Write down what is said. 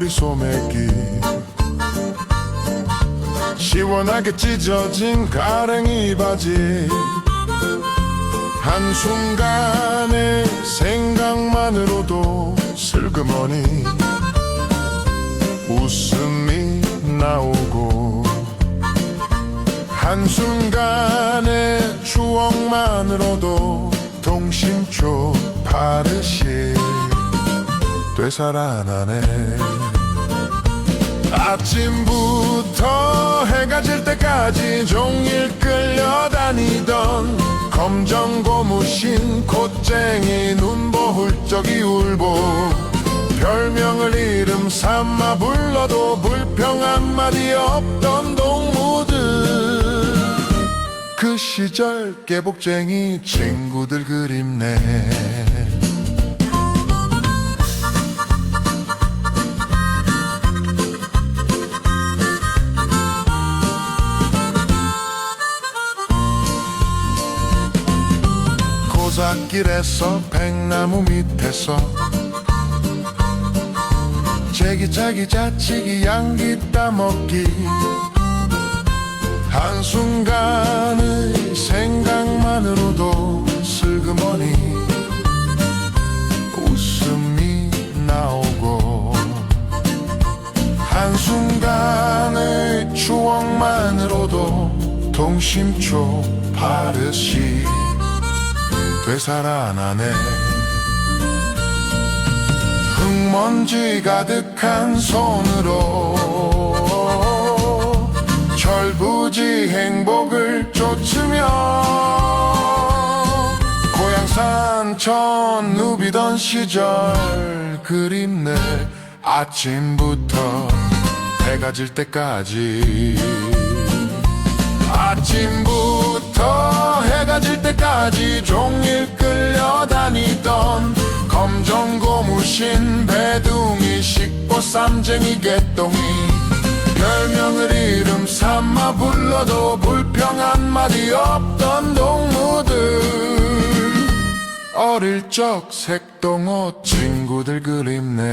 우리 소매기. 시원하게 찢어진 가랭이 바지. 한순간의 생각만으로도 슬그머니. 웃음이 나오고. 한순간의 추억만으로도 동심초 파르시 되살아나네. 아침부터 해가 질 때까지 종일 끌려다니던 검정 고무신 콧쟁이 눈보 훌쩍이 울보 별명을 이름 삼아 불러도 불평 한마디 없던 동무들. 그 시절 깨복쟁이 친구들 그립네 고사길에서 백나무 밑에서 제기차기 자치기 양기 따먹기 한순간의 생각만으로도 슬그머니 웃음이 나오고 한순간의 추억만으로도 동심초 파르시 되살아나네. 흙먼지 가득한 손으로 철부지 행복을 쫓으며 고향 산 천 누비던 시절 그립네 아침부터 해가 질 때까지. 아침부터 때까지 종일 끌려다니던 검정 고무신 배둥이 식보 쌈쟁이 개똥이 별명을 이름 삼아 불러도 불평 한마디 없던 동무들. 어릴 적 색동옷 친구들 그립네